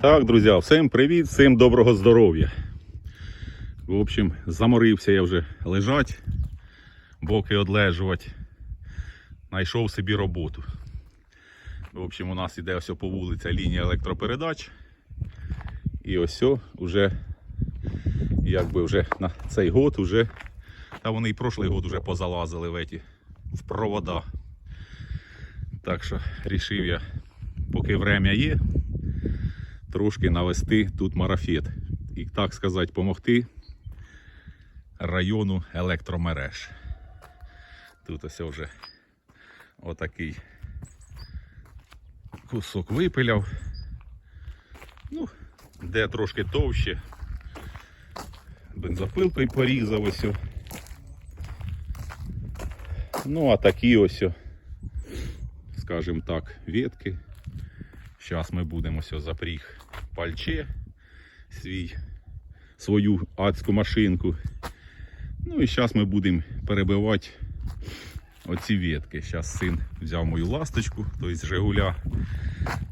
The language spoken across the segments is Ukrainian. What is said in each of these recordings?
Так, друзі, всім привіт, всім доброго здоров'я. В общем, заморився я вже лежать, боки одлежувати. Знайшов собі роботу. В общем, у нас іде ось по вулиця лінія електропередач. І ось вже, якби вже на цей год уже, та вони і прошлий год вже позалазили в еті, в провода. Так що рішив я, поки время є, трошки навести тут марафет. І так сказати, допомогти району електромереж. Тут ось вже отакий кусок випиляв. Ну, де трошки товще. Бензопилкою порізав ось. Ну, а такі ось, скажімо так, ветки. Зараз ми будемо ось запріг пальче свій, свою адську машинку. Ну і зараз ми будемо перебивати оці ветки. Зараз син взяв мою ласточку, тобто з Жигуля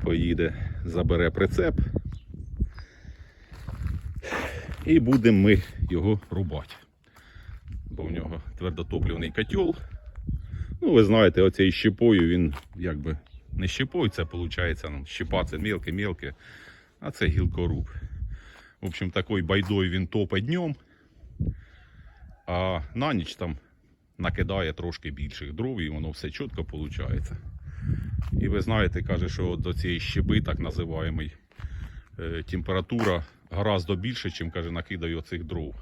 поїде, забере прицеп. І будемо ми його рубати. Бо в нього твердотопливний котел. Ну, ви знаєте, оцею щепою він якби не щепою, це виходить, ну, щепа це мелке-мелке, а це гілкоруб. В общем, такою байдою він топить днем, а на ніч там накидає трошки більших дров і воно все чітко виходить. І ви знаєте, каже, що до цієї щеби, так називаємої, е, температура гораздо більше, чим каже, накидаю оцих дров.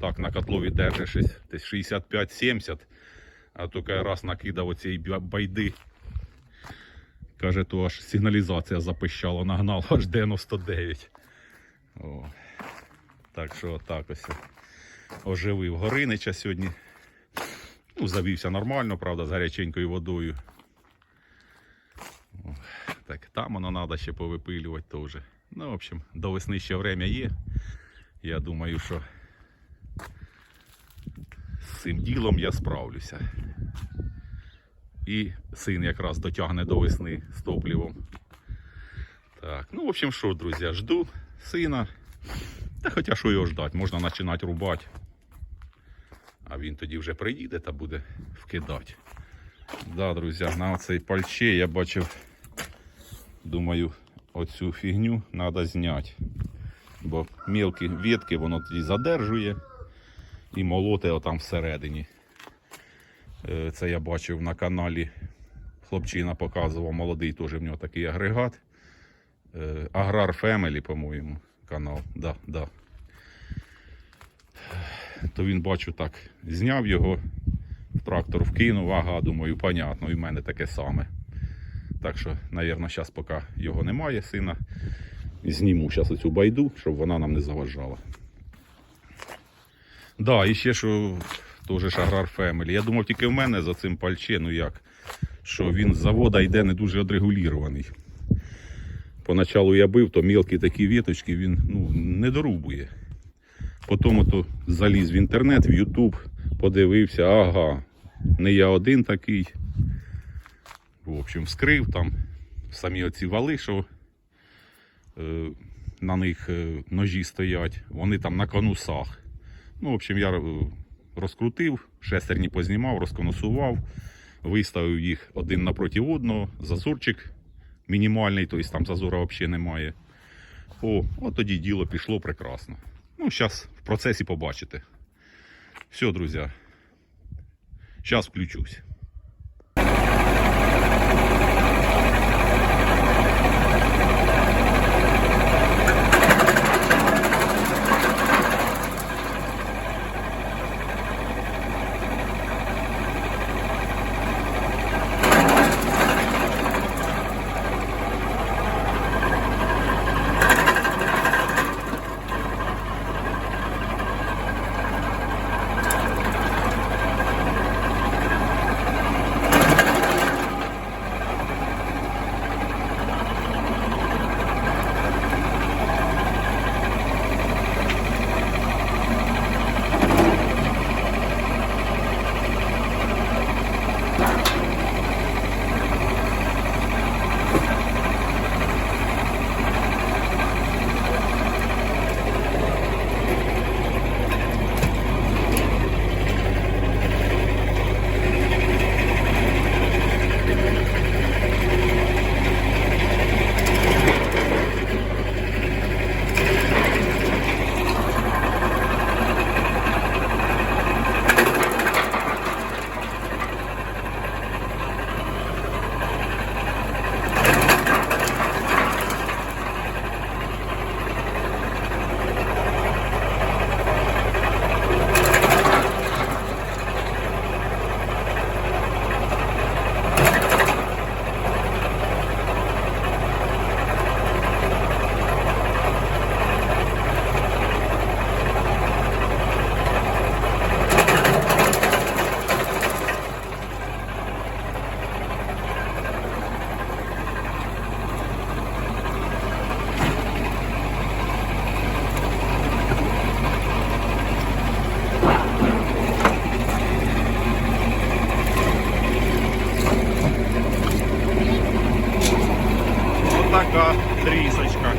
Так, на котлові держиш десь 65-70, а тільки раз накидав оцієї байди. Каже, то аж сигналізація запищала, нагнав аж 99. О. Так що так ось оживив Горинича сьогодні. Ну, завівся нормально, правда, з гаряченькою водою. О, Так, там воно треба ще повипилювати теж. Ну, в общем, до весни ще время є. Я думаю, що з цим ділом я справлюся. І син якраз дотягне до весни з топливом. Так, ну, в общем, що, друзі, жду сина. Та хоча що його ждать, можна починати рубати. А він тоді вже приїде та буде вкидати. Да, друзі, на цей пальче я бачив, думаю, оцю фігню треба зняти. Бо мілкі ветки воно тоді задержує і молоте отам всередині. Е, Це я бачив на каналі. Хлопчина показував, молодий теж в нього такий агрегат. Е, Аграр Family, по-моєму, канал. Да, да. То він, бачу, так, зняв його, в трактор вкинув, ага, думаю, понятно, і в мене таке саме. Так що, мабуть, зараз поки його немає, сина, зніму зараз оцю байду, щоб вона нам не заважала. Да, і ще що теж ж Аграр Family. Я думав, тільки в мене за цим пальче, ну як, що він з завода йде не дуже одрегулірований. Поначалу я бив, то мілкі такі віточки він ну, не дорубує. Потім заліз в інтернет, в Ютуб, подивився, ага, не я один такий. В общем, вскрив там самі оці вали, що е, на них е, ножі стоять, вони там на конусах. Ну, в общем, я е, розкрутив, шестерні познімав, розконусував, виставив їх один напроти одного, зазорчик мінімальний, тобто там зазора взагалі немає. О, от тоді діло пішло прекрасно. Ну, зараз в процесі побачите. Все, друзі. Зараз включусь. Така трісочка.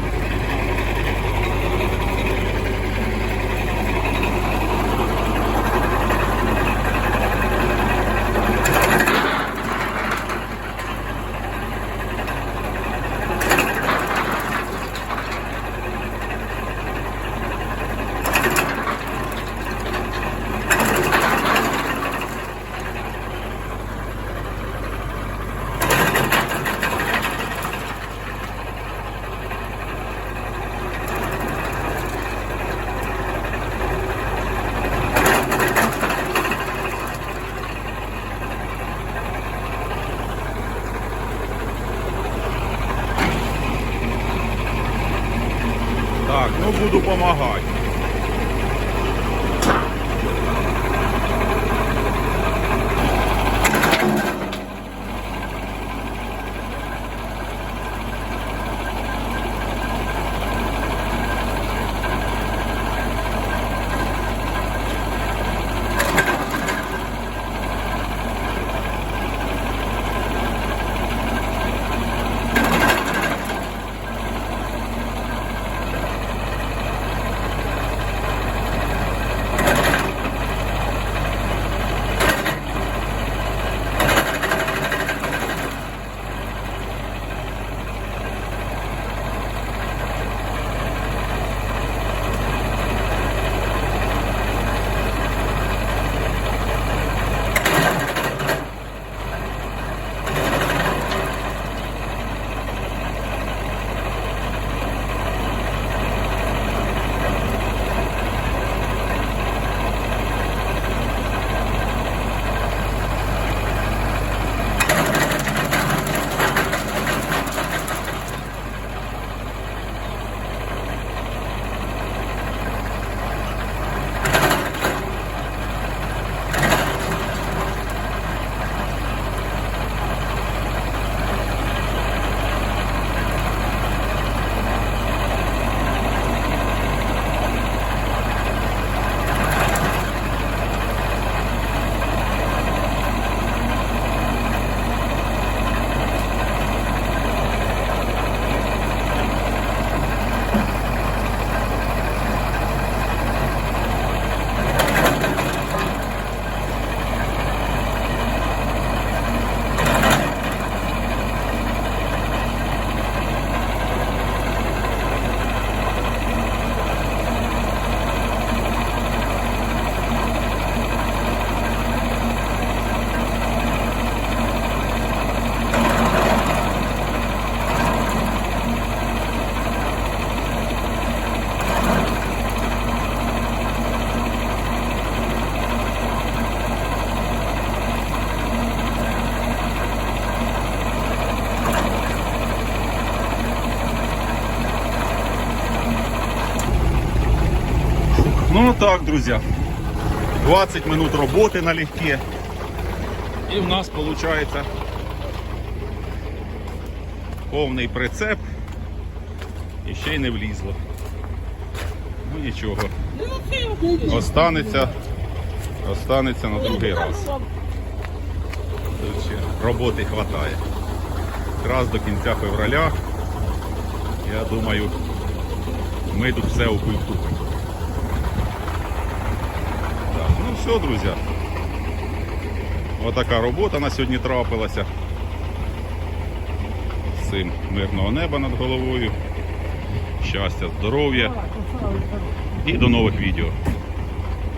Так, друзья. 20 минут роботи налегке. І в нас виходить повний прицеп. І ще й не влізло. Ну нічого. Останеться. Останеться на другий раз. Роботи вистачає. Якраз до кінця февраля. Я думаю, ми тут все окультуримо. Ну все, друзі. Отака робота на сьогодні трапилася. Всім мирного неба над головою. Щастя, здоров'я і до нових відео.